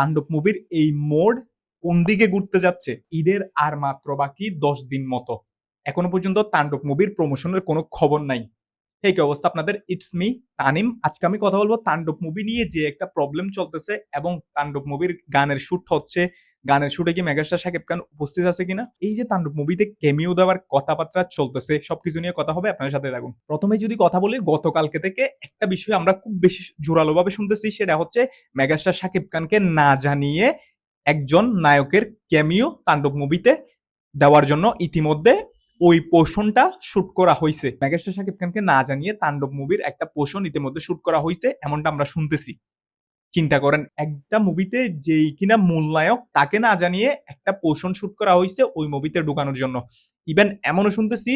তাণ্ডব মুভির এই মোড কোন দিকে ঘুরতে যাচ্ছে? ঈদের আর মাত্র বাকি দশ দিন মতো। এখনও পর্যন্ত তাণ্ডব মুভির প্রমোশনের কোনো খবর নাই। এই কি অবস্থা আপনাদের? It's me Tanim. আজকে আমি কথা বলব তাণ্ডব মুভি নিয়ে যে একটা প্রবলেম চলতেছে এবং তাণ্ডব মুভির গানের শুট হচ্ছে। গানের শুটে কি মেগাস্টার সাকিব খান উপস্থিত আছে কিনা? এই যে তাণ্ডব মুভিতে কেমিও দেওয়ার কথাবার্তা চলতেছে, সবকিছু নিয়ে কথা হবে আপনার সাথে থাকুন। প্রথমে যদি কথা বলি, গতকালকে থেকে একটা বিষয় আমরা খুব বেশি জোরালো ভাবে শুনতেছি, সেটা হচ্ছে মেগাস্টার সাকিব খানকে না জানিয়ে একজন নায়কের ক্যামিও তাণ্ডব মুভিতে দেওয়ার জন্য ইতিমধ্যে ওই পোষণটা শুট করা হয়েছে মেগাস্টার সাকিব খানকে না জানিয়ে তাণ্ডব মুভির একটা পোষণ ইতিমধ্যে শুট করা হয়েছে এমনটা আমরা শুনতেছি। চিন্তা করেন, একটা মুভিতে যেই কিনা মূল নায়ক তাকে না জানিয়ে একটা পোষণ শুট করা হয়েছে ওই মুভিতে ঢুকানোর জন্য। ইভেন এমনও শুনতেছি,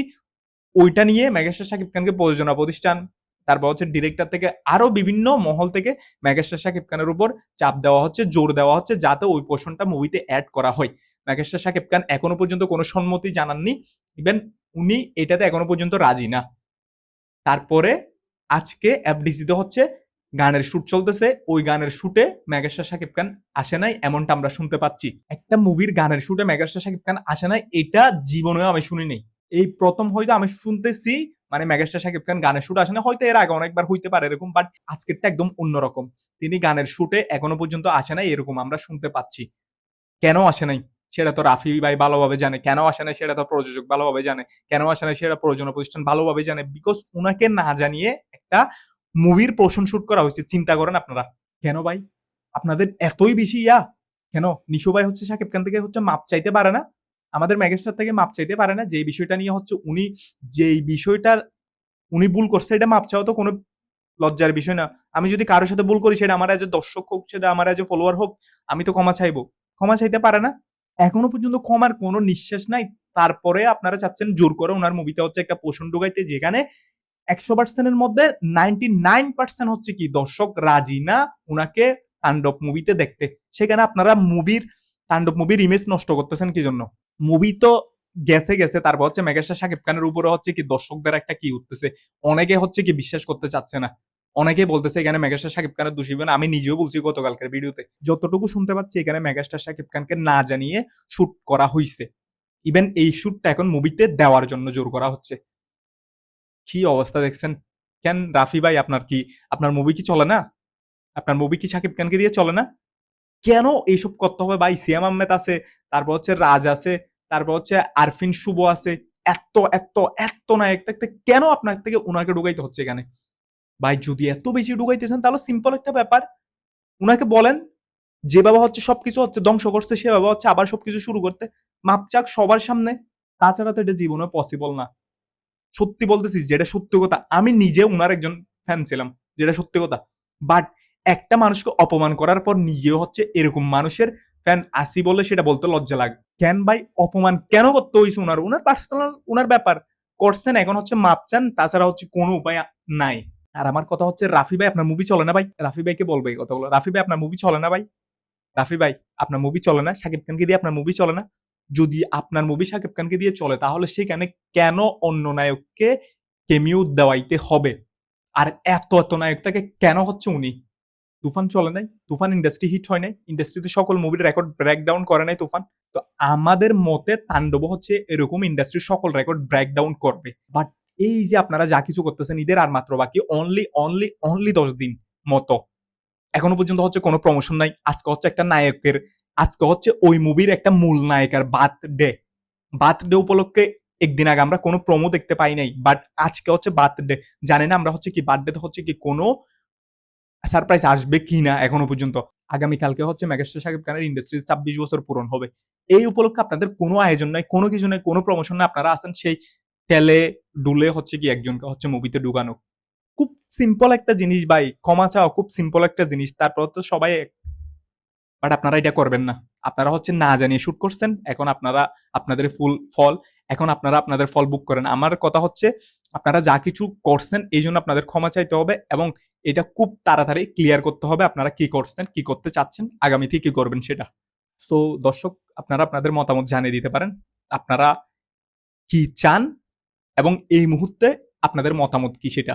ওইটা নিয়ে মেগাস্টার সাকিব খানকে প্রযোজনা প্রতিষ্ঠান, তারপর হচ্ছে ডিরেক্টর থেকে আরও বিভিন্ন মহল থেকে মেগাস্টার সাকিব খানের উপর চাপ দেওয়া হচ্ছে, জোর দেওয়া হচ্ছে, যাতে ওই পোষণটা মুভিতে অ্যাড করা হয়। মেগাস্টার সাকিব খান এখনও পর্যন্ত কোনো সম্মতি জানাননি ইভেন উনি এটাতে এখনও পর্যন্ত রাজি না। তারপরে আজকে এফডিসিতে হচ্ছে, গানের শ্যুট চলতেছে, ওই গানের শুটে মেগাস্টার সাকিব খান আসে নাই এমনটা আমরা শুনতে পাচ্ছি। একটা মুভির গানের শুটে মেগাস্টার সাকিব খান আসে নাই, এটা জীবনেও আমি শুনি নেই। এই প্রথম হয়তো আমি শুনতেছি মানে মেগাস্টার সাকিব খান গানের শুট আসে না হয়তো এর আগে অনেকবার হইতে পারে এরকম বাট আজকেরটা একদম অন্যরকম। তিনি গানের শুটে এখনও পর্যন্ত আসে নাই এরকম আমরা শুনতে পাচ্ছি। কেন আসে নাই? সেটা তো রাফি ভাই ভালোভাবে জানে। কেন আসে না সেটা তো প্রযোজক ভালোভাবে জানে। কেন আসে না সেটা প্রযোজনা প্রতিষ্ঠান ভালোভাবে জানে। বিকজ উনাকে না জানিয়ে একটা মুভির পোষণ শুট করা হয়েছে। চিন্তা করেন আপনারা। কেন ভাই? আপনাদের এতই বেশি ইয়া। কেন? নিশো ভাই হচ্ছে সাকিব খান থেকে হচ্ছে মাপ চাইতে পারে না। আমাদের ম্যাগেস্টার থেকে মাপ চাইতে পারে না। যে বিষয়টা নিয়ে হচ্ছে উনি যেই বিষয়টার উনি ভুল করছে এটা মাপ চাওয়া তো কোনো লজ্জার বিষয় না। আমি যদি কারোর সাথে ভুল করি সেটা আমার এজ দর্শক হোক, সেটা আমার এজ ফলোয়ার হোক, আমি তো ক্ষমা চাইব। ক্ষমা চাইতে পারে না। এখনও পর্যন্ত ক্ষমার কোনো নিঃশ্বাস নাই। তারপরে আপনারা চাচ্ছেন জোর করে ওনার মুভিতে হচ্ছে একটা পোষণ ঢুকাইতে, যেখানে একশো পার্সেন্টের মধ্যে নাইনটি নাইন পার্সেন্ট হচ্ছে কি দর্শক রাজি না ওনাকে তাণ্ডব মুভিতে দেখতে। সেখানে আপনারা মুভির, তাণ্ডব মুভির ইমেজ নষ্ট করতেছেন কি জন্য? মুভি তো গেছে গেছে, তারপর হচ্ছে মেগাস্টার সাকিব খানের উপরে হচ্ছে কি দর্শকদের একটা কি উঠতেছে। অনেকে হচ্ছে কি বিশ্বাস করতে চাচ্ছে না। অনেকেই বলতেছে, এখানে মেগাস্টার সাকিব খানের দোষী না। আমি নিজেও বলছি গতকালকের ভিডিওতে, যতটুকু শুনতে পাচ্ছি, এখানে মেগাস্টার সাকিব খানকে না জানিয়ে শুট করা হয়েছে ইভেন এই শুটটা এখন মুভিতে দেওয়ার জন্য জোর করা হচ্ছে। কি অবস্থা দেখছেন? কেন রাফি ভাই, আপনার কি, আপনার মুভি কি চলে না? আপনার মুভি কি সাকিব খানকে দিয়ে চলে না? কেন এইসব করতে হবে? ভাই, সিয়াম আহমেদ আছে, তারপর হচ্ছে রাজ আছে, তারপর হচ্ছে আরফিন শুভ আছে, এত এত এত নায়ক থাকতে কেন আপনার থেকে ওনাকে ঢুকাইতে হচ্ছে এখানে? ভাই, যদি এত বেশি ঢুকাইতেছেন তাহলে সিম্পল একটা ব্যাপার। উনাকে বলেন, যে বাবা হচ্ছে সবকিছু হচ্ছে ধ্বংস করছে, সে বাবা হচ্ছে আবার সবকিছু শুরু করতে। মাপচাক সবার সামনে। তাছাড়া তো এটা জীবনে পসিবল না। সত্যি বলতেছি, যেটা সত্যি কথা, আমি নিজে উনার একজন ফ্যান ছিলাম, যেটা সত্যি কথা। বাট একটা মানুষকে অপমান করার পর নিজেও হচ্ছে এরকম মানুষের ফ্যান আসি বলে সেটা বলতে লজ্জা লাগে। কেন ভাই? অপমান কেন করতে হয়েছে উনার? উনার পার্সোনাল উনার ব্যাপার। করছেন, এখন হচ্ছে মাপ চান, তাছাড়া হচ্ছে কোনো উপায় নাই। আর আমার কথা হচ্ছে রাফি ভাই আপনার মুভি চলে না ভাই? রাফি ভাইকে বলবে এই কথাগুলো। রাফি ভাই, আপনার মুভি চলে না ভাই? রাফি ভাই, আপনার মুভি চলে না? শাকিব খানকে দিয়ে আপনার মুভি চলে না? যদি আপনার মুভি শাকিব খানকে দিয়ে চলে, তাহলে সেখানে কেন অন্য নায়ককে কেমিও দেওয়াইতে হবে? আর এত এত নায়ক তাকে কেন হচ্ছে উনি? তুফান চলে নাই? তুফান ইন্ডাস্ট্রি হিট হয় নাই? ইন্ডাস্ট্রিতে সকল মুভির রেকর্ড ব্রেকডাউন করে নাই তুফান? তো আমাদের মতে তাণ্ডব হচ্ছে এরকম ইন্ডাস্ট্রির সকল রেকর্ড ব্রেকডাউন করবে। বাট এই যে আপনারা যা কিছু করতেছেন, ঈদের আর মাত্র বাকি অনলি অনলি অনলি দশ দিন মতো। এখনও পর্যন্ত হচ্ছে কোনো প্রমোশন নাই। আজকে হচ্ছে একটা নায়কের, আজকে হচ্ছে ওই মুভির একটা মূল নায়িকার বার্থডে বার্থডে উপলক্ষে একদিন আগে আমরা কোনো প্রমো দেখতে পাই নাই বাট আজকে হচ্ছে বার্থডে জানি না আমরা হচ্ছে কি বার্থডে হচ্ছে কি কোনো সারপ্রাইজ আসবে কি না এখনও পর্যন্ত। আগামীকালকে হচ্ছে মেগাস্টার সাকিব খানের ইন্ডাস্ট্রি ছাব্বিশ বছর পূরণ হবে। এই উপলক্ষে আপনাদের কোনো আয়োজন নাই, কোনো কিছু নাই, কোনো প্রমোশন নাই, আপনারা আছেন সেই তেলে ডুলে হচ্ছে কি একজনকে হচ্ছে মুভিতে ঢুকানো। খুব সিম্পল একটা জিনিস ভাই, ক্ষমা চাও, খুব সিম্পল একটা জিনিস। তারপর তো সবাই বাট আপনারা এটা করবেন না। আপনারা হচ্ছে না জানিয়ে শুট করছেন, এখন আপনারা আপনাদের ফুল ফল এখন আপনারা আপনাদের ফল বুক করেন। আমার কথা হচ্ছে, আপনারা যা কিছু করছেন, এই জন্য আপনাদের ক্ষমা চাইতে হবে এবং এটা খুব তাড়াতাড়ি ক্লিয়ার করতে হবে আপনারা কি করছেন, কি করতে চাচ্ছেন আগামীতে কি করবেন সেটা। সো দর্শক, আপনারা আপনাদের মতামত জানিয়ে দিতে পারেন। আপনারা কি চান এবং এই মুহূর্তে আপনাদের মতামত কি সেটা?